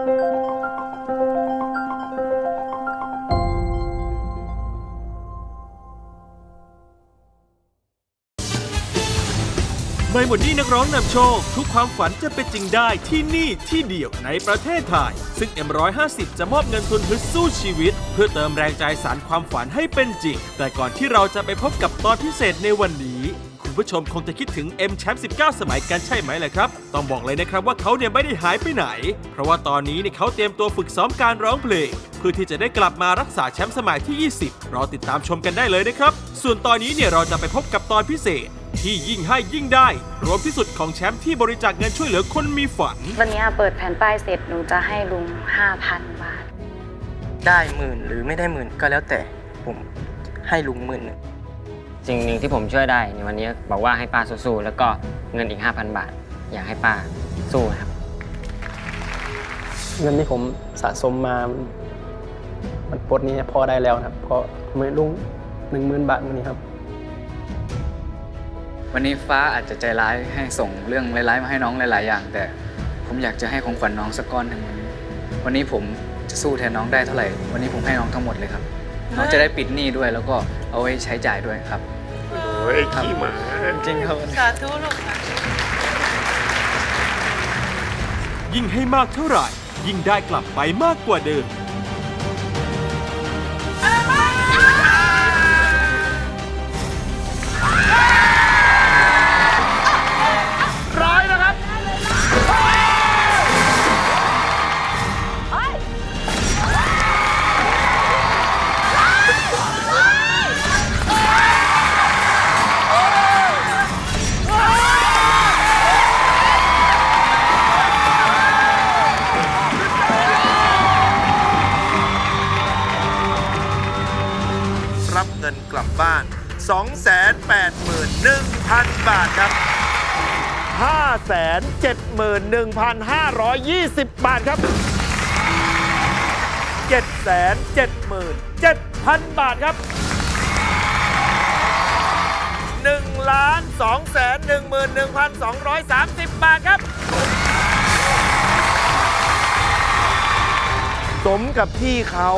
ในหมดนี้นักร้องนำโชค ทุกความฝันจะเป็นจริงได้ที่นี่ที่เดียวในประเทศไทย ซึ่ง M150 จะมอบเงินทุนฮึดสู้ชีวิต เพื่อเติมแรงใจสารความฝันให้เป็นจริง แต่ก่อนที่เราจะไปพบกับตอนพิเศษในวันนี้ คุณผู้ชมคงจะคิดถึง M แชมป์19 สมัยกันใช่ไหมล่ะครับ ต้องบอกเลยนะครับว่าเขาเนี่ยไม่ได้หายไปไหน เพราะว่าตอนนี้เนี่ยเขาเตรียมตัวฝึกซ้อมการร้องเพลง เพื่อที่จะได้กลับมารักษาแชมป์สมัยที่ 20 รอติดตามชมกันได้เลยนะครับ ส่วนตอนนี้เนี่ยเราจะไปพบกับตอนพิเศษ ที่ยิ่งให้ยิ่งได้ รวมที่สุดของแชมป์ที่บริจาคเงินช่วยเหลือคนมีฝัน วันนี้เปิดแผ่นป้ายเสร็จหนูจะให้ลุง5,000บาท ได้หมื่นหรือไม่ได้หมื่นก็แล้วแต่ผมให้ลุงหมื่นหนึ่ง สิ่งหนึ่งที่ผมช่วยได้ในวันนี้บอกว่าให้ป้าสู้ๆแล้วก็เงินอีก 5,000 บาท อยากให้ป้าสู้นะครับ เงินที่ผมสะสมมา มันมันปลดหนี้พอได้แล้วนะครับพอไม่ลุงหนึ่งหมื่นบาทวันนี้ครับ วันนี้ฟ้าอาจจะใจร้ายให้ส่งเรื่องร้ายๆมาให้น้องหลาย ๆ อย่าง แต่ผมอยากจะให้ของขวัญน้องสักก้อนหนึ่งวันนี้วันนี้ผมจะสู้แทนน้องได้เท่าไหร่ วันนี้ผมให้น้องทั้งหมดเลยครับ น้องจะได้ปิดหนี้ด้วยแล้วก็เอาไว้ใช้จ่ายด้วยครับ โอ้ยขี้หมา จริงครับยิ่งให้มากเท่าไหร่ ยิ่งได้กลับไปมากกว่าเดิม รับเงินกลับบ้าน 281,000 บาทครับ 571,520 บาทครับ 777,000 บาทครับ1ล้าน211,230 บาทครับ สมกับที่เขา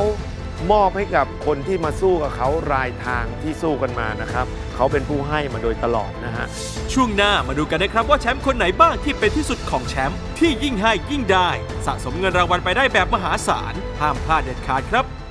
มอบให้กับคนที่มาสู้กับเขารายทางที่สู้กันมานะครับ เขาเป็นผู้ให้มาโดยตลอดนะฮะ ช่วงหน้ามาดูกันนะครับว่าแชมป์คนไหนบ้างที่เป็นที่สุดของแชมป์ที่ยิ่งให้ยิ่งได้ สะสมเงินรางวัลไปได้แบบมหาศาลห้ามพลาดเด็ดขาดครับ